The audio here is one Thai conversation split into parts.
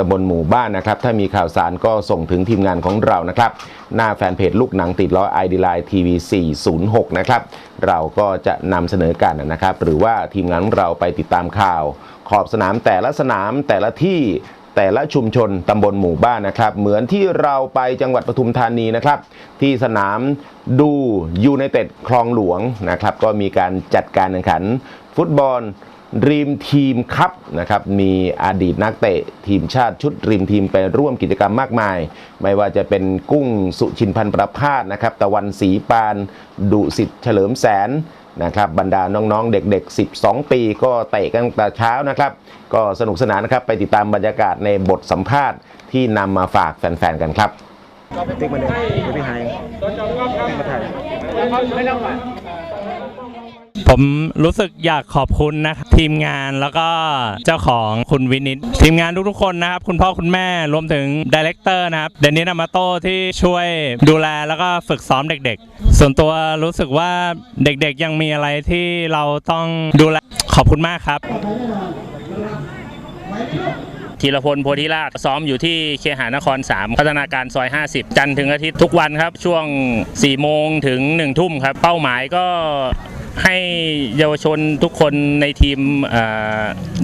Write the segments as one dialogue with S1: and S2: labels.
S1: ตำบลหมู่บ้านนะครับ ถ้ามีข่าวสารก็ส่งถึงทีมงานของเรานะครับ หน้าแฟนเพจลูกหนังติดล้อ ID Line TV 406 นะครับ เราก็จะนำเสนอกันนะครับ หรือว่าทีมงานของเราไปติดตามข่าว ขอบสนามแต่ละสนามแต่ละที่แต่ละชุมชนตำบลหมู่บ้านนะครับ เหมือนที่เราไปจังหวัดปทุมธานีนะครับ ที่สนามดูยูไนเต็ดคลองหลวงนะครับ ก็มีการจัดการแข่งขัน ฟุตบอล รีมทีมคัพนะครับมีอดีตนักเตะทีมชาติชุดรีมทีมไปร่วมกิจกรรมมากมาย ไม่ว่าจะเป็นกุ้งสุชินพันธ์ประพาสนะครับตะวันศรีปาน ดุสิทธิ์เฉลิมแสนนะครับบรรดาน้องๆ เด็ก ๆ 12 ปีก็เตะกันตั้งแต่เช้านะครับ ก็สนุกสนานนะครับไปติดตามบรรยากาศในบทสัมภาษณ์ที่นำมาฝากแฟนๆ กันครับ
S2: ติ๊กมาเลยเดี๋ยวพี่ไฮมาถ่าย
S3: ผมรู้สึกอยากขอบคุณนะครับทีมงานแล้วก็เจ้าของคุณวินิตทีมงานทุกๆคนนะครับ คุณพ่อคุณแม่รวมถึงดีเลกเตอร์นะครับเดนนิสอามาโตที่ช่วยดูแลแล้วก็ฝึกซ้อมเด็กๆ ส่วนตัวรู้สึกว่าเด็กๆยังมีอะไรที่เราต้องดูแลขอบคุณมากครับธีรพลโพธิราชซ้อมอยู่ที่เคหานคร 3 พัฒนาการซอย 50 จันทร์ถึงอาทิตย์ทุกวันครับ ช่วง 4 โมงถึง 1 ทุ่มครับ เป้าหมายก็ ให้เยาวชนทุกคนในทีม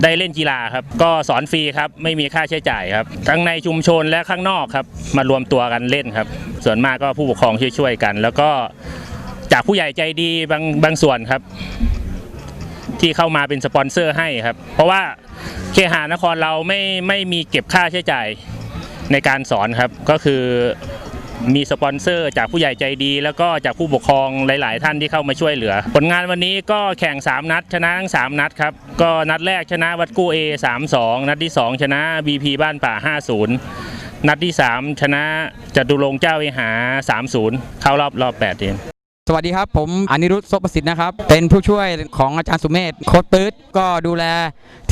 S3: ได้เล่นกีฬาครับ ก็สอนฟรีครับ ไม่มีค่าใช้จ่ายครับ ทั้งในชุมชนและข้างนอกครับ มารวมตัวกันเล่นครับ ส่วนมากก็ผู้ปกครองช่วยๆกัน แล้วก็จากผู้ใหญ่ใจดีบางบางส่วนครับ ที่เข้ามาเป็นสปอนเซอร์ให้ครับ เพราะว่าเคหานครเราไม่ไม่มีเก็บค่าใช้จ่ายในการสอนครับก็คือ มีสปอนเซอร์จากผู้ใหญ่ใจดี แล้วก็จากผู้ปกครองหลาย ๆ ท่านที่เข้ามาช่วยเหลือ ผลงานวันนี้ก็แข่ง 3 นัด ชนะทั้ง 3 นัดครับ ก็นัดแรกชนะวัดกู้เอ3-2 นัดที่ 2 ชนะ BP บ้านป่า 5-0 นัดที่ 3 ชนะจตุรงเจ้าวิหา 3-0 เข้ารอบรอบ8ทีม
S4: สวัสดีครับ ผมอนิรุทธโซประสิทธิ์นะครับ เป็นผู้ช่วยของอาจารย์สุเมธโค้ชปื๊ดก็ดูแล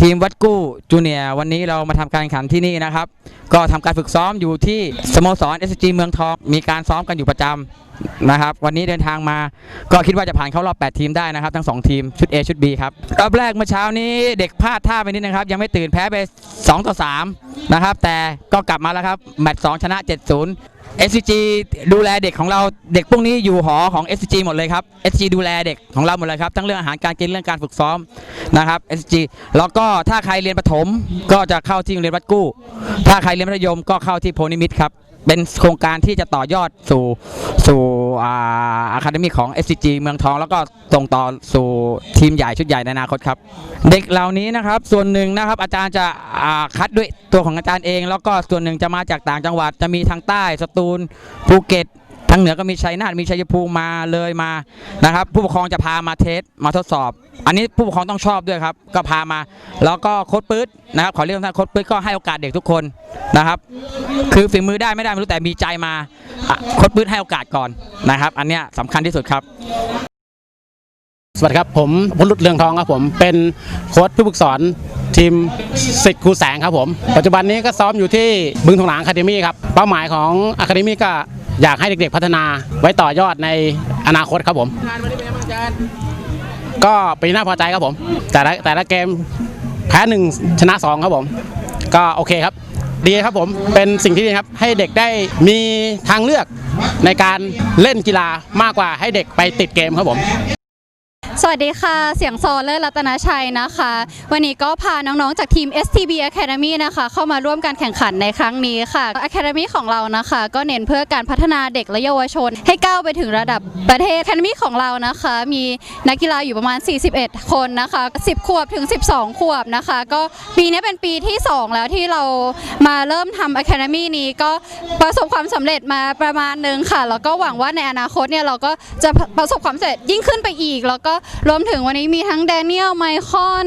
S4: ทีมวัดกู้จูเนียร์วันนี้เรามาทำการแข่งขันที่นี่นะครับ ก็ทำการฝึกซ้อมอยู่ที่สโมสร SG เมืองทอง มีการซ้อมกันอยู่ประจำนะครับ วันนี้เดินทางมาก็คิดว่าจะผ่านเข้ารอบ 8 ทีมได้นะครับ ทั้ง 2 ทีมชุด A ชุด B ครับรอบแรกเมื่อเช้านี้เด็กพลาดท่าไปนิดนะครับ ยังไม่ตื่นแพ้ไป2ต่อ3นะครับแต่ก็กลับมาแล้วครับแมตช์2ชนะ 7-0 SCG ดูแลเด็กของเราเด็กพวกนี้อยู่หอของ SCG หมดเลยครับ SCG ดูแลเด็กของเราหมดเลยครับ ทั้งเรื่องอาหารการกินเรื่องการฝึกซ้อมนะครับ SCG แล้วก็ถ้าใครเรียนประถมก็จะเข้าที่โรงเรียนวัดกู้ ถ้าใครเรียนมัธยมก็เข้าที่โพนิมิตครับ เป็นโครงการที่จะต่อยอดสู่สู่อาคาเดมีของ SCG เมืองทอง แล้วก็ส่งต่อสู่ทีมใหญ่ชุดใหญ่ในอนาคตครับ เด็กเหล่านี้นะครับส่วนหนึ่งนะครับอาจารย์จะคัดด้วยตัวของอาจารย์เอง แล้วก็ส่วนหนึ่งจะมาจากต่างจังหวัดจะมีทางใต้สตูลภูเก็ตางเหนือก็มีชัยนาทมีชัยภูมิมาเลยมานะครับ ผู้ปกครองจะพามาเทสมาทดสอบ อันนี้ผู้ปกครองต้องชอบด้วยครับ ก็พามา แล้วก็โค้ดปื๊ดนะครับขอเรียกท่านโค้ดปื๊ดก็ให้โอกาสเด็กทุกคนนะครับ คือฝีมือได้ไม่ได้ไม่รู้แต่มีใจมาโค้ดปื๊ดให้โอกาสก่อนนะครับ อันเนี้ยสำคัญที่สุดครับ
S5: สวัสดีครับผมพลุตเรืองทองครับผมเป็นโค้ชผู้ฝึกสอนทีมสิทธิ์ครูแสงครับผม ปัจจุบันนี้ก็ซ้อมอยู่ที่บึงทองหลางอะคาเดมี่ครับเป้าหมายของอะคาเดมี่ก็ อยากให้เด็กๆพัฒนาไว้ต่อยอดในอนาคตครับผมก็เป็นน่าพอใจครับผม แต่ละแต่ละเกมแพ้หนึ่งชนะสองครับผม ก็โอเคครับ ดีครับผมเป็นสิ่งที่ดีครับ ให้เด็กได้มีทางเลือกในการเล่นกีฬามากกว่าให้เด็กไปติดเกมครับผม
S6: สวัสดีค่ะ เสียงโซเลอร์รัตนชัยนะคะ วันนี้ก็พาน้องๆ จากทีม STB Academy นะคะ เข้ามาร่วมการแข่งขันในครั้งนี้ค่ะ Academy ของเรานะคะ ก็เน้นเพื่อการพัฒนาเด็กและเยาวชน ให้ก้าวไปถึงระดับประเทศ Academy ของเรานะคะ มีนักกีฬาอยู่ประมาณ 41 คนนะคะ 10 ขวบถึง 12 ขวบนะคะ ก็ปีนี้เป็นปีที่ 2 แล้วที่เรามาเริ่มทำ Academy นี้ก็ประสบความสำเร็จมาประมาณนึงค่ะ แล้วก็หวังว่าในอนาคตเนี่ยเราก็จะประสบความสำเร็จยิ่งขึ้นไปอีกแล้วก็รวมถึงวันนี้มีทั้งแดเนียลไมคอน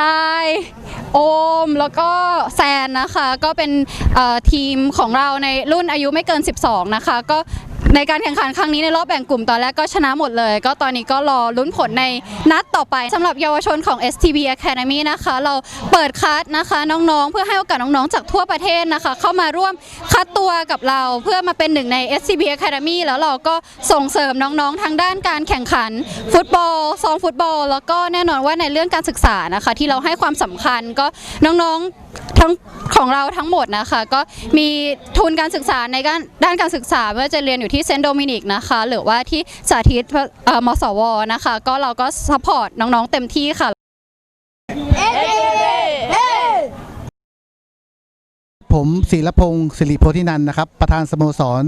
S6: กายโอม แล้วก็แซนนะคะ ก็เป็นทีมของเราในรุ่นอายุไม่เกิน 12 นะคะ ก็ ในการแข่งขันครั้งนี้ในรอบแบ่งกลุ่มตอนแรกก็ชนะหมดเลย ก็ตอนนี้ก็รอลุ้นผลในนัดต่อไปสำหรับเยาวชนของ STB Academy นะคะ เราเปิดคัดนะคะน้องๆ เพื่อให้โอกาสน้องๆ จากทั่วประเทศนะคะ เข้ามาร่วมคัดตัวกับเราเพื่อมาเป็นหนึ่งใน SCB Academy แล้วเราก็ส่งเสริมน้องๆ ทางด้านการแข่งขัน ฟุตบอลซ้อมฟุตบอล แล้วก็แน่นอนว่าในเรื่องการศึกษานะคะ ที่เราให้ความสำคัญก็น้องๆทั้งของเราทั้งหมดนะคะ ก็มีทุนการศึกษาในด้านด้านการศึกษาไม่ว่าจะเรียนอยู่ที่เซนต์โดมินิกนะคะ หรือว่าที่สาธิตเอ่อมสวนะคะ ก็เราก็ซัพพอร์ตน้องๆเต็มที่ค่ะ
S7: ผมศิลพงศ์สิริโพธินันนะครับ ประธานสโมสร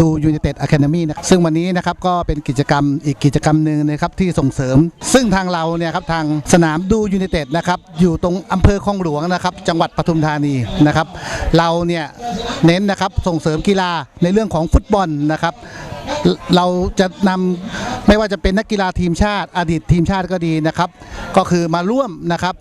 S7: ดูยูเนเต็ดอะคาเดมี่นะซึ่งวันนี้นะครับก็เป็นกิจกรรมอีกกิจกรรมหนึ่งนะครับที่ส่งเสริม ซึ่งทางเราเนี่ยครับทางสนามดูยูเนเต็ดนะครับอยู่ตรงอำเภอคลองหลวงนะครับจังหวัดปทุมธานีนะครับ เราเนี่ยเน้นนะครับส่งเสริมกีฬาในเรื่องของฟุตบอลนะครับ เราจะนำไม่ว่าจะเป็นนักกีฬาทีมชาติ อดีตทีมชาติก็ดีนะครับ ก็คือมาร่วมนะครับ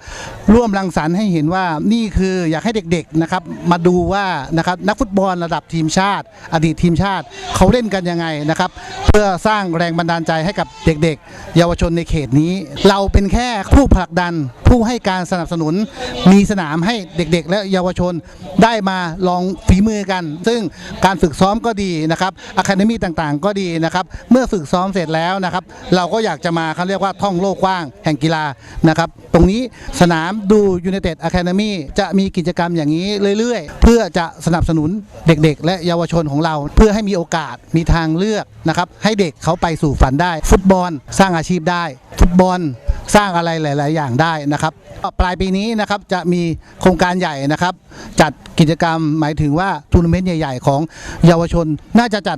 S7: ร่วมรังสรรค์ให้เห็นว่านี่คืออยากให้เด็กๆนะครับ มาดูว่านะครับนักฟุตบอลระดับทีมชาติ อดีตทีมชาติเขาเล่นกันยังไงนะครับ เพื่อสร้างแรงบันดาลใจให้กับเด็กๆ เยาวชนในเขตนี้ เราเป็นแค่ผู้ผลักดันผู้ให้การสนับสนุนมีสนามให้เด็กๆ และเยาวชนได้มาลองฝีมือกัน ซึ่งการฝึกซ้อมก็ดีนะครับอะคาเดมี่ต่างๆก็ดีนะครับ เมื่อฝึกซ้อมเสร็จแล้วนะครับ เราก็อยากจะมาเขาเรียกว่าท่องโลกกว้างแห่งกีฬานะครับ ตรงนี้สนามดูยูเนเต็ดอะคาเดมี่จะมีกิจกรรมอย่างนี้เรื่อยๆ เพื่อจะสนับสนุนเด็กๆ และเยาวชนของเรา เพื่อให้มีโอกาสมีทางเลือกนะครับ ให้เด็กเขาไปสู่ฝันได้ ฟุตบอลสร้างอาชีพได้ ฟุตบอล สร้างอะไรหลาย ๆ อย่างได้นะครับ ปลายปีนี้นะครับจะมีโครงการใหญ่นะครับ จัดกิจกรรมหมายถึงว่าทัวร์นาเมนต์ใหญ่ ๆ ของเยาวชนน่าจะจัด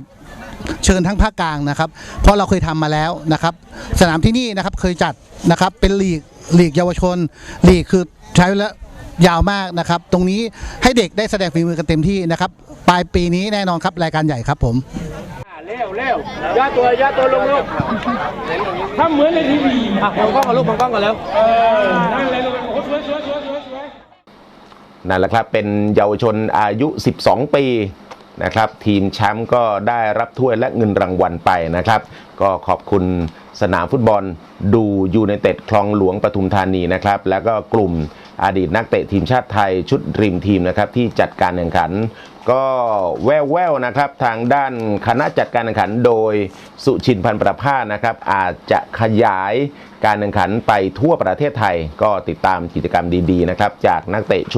S7: เชิญทั้งภาคกลางนะครับ เพราะเราเคยทำมาแล้วนะครับ สนามที่นี่นะครับเคยจัดนะครับเป็นลีกลีกเยาวชนลีกคือใช้แล้วยาวมากนะครับ ตรงนี้ให้เด็กได้แสดงฝีมือกันเต็มที่นะครับ ปลายปีนี้แน่นอนครับรายการใหญ่ครับผม
S2: ร็วเร็วย่าตัวย่าตัวลงลูกทำเหมือนในทีวีอะมองกล้องกับลูกมองกล้องกันแล้วเออนั่นเลยลูกโอ้สวยสวยสวยสวยสวย
S1: นั่นแหละครับเป็นเยาวชนอายุ 12 ปีนะครับ ทีมแชมป์ก็ได้รับถ้วยและเงินรางวัลไปนะครับ ก็ขอบคุณ สนามฟุตบอลดูยูไนเต็ดคลองหลวงปทุมธานีนะครับ แล้วก็กลุ่มอดีตนักเตะทีมชาติไทยชุดริมทีมนะครับที่จัดการแข่งขัน ก็แว่วๆนะครับทางด้านคณะจัดการแข่งขันโดยสุชินพันประภาสนะครับ อาจจะขยายการแข่งขันไปทั่วประเทศไทย ก็ติดตามกิจกรรมดีๆนะครับจากนักเตะชุด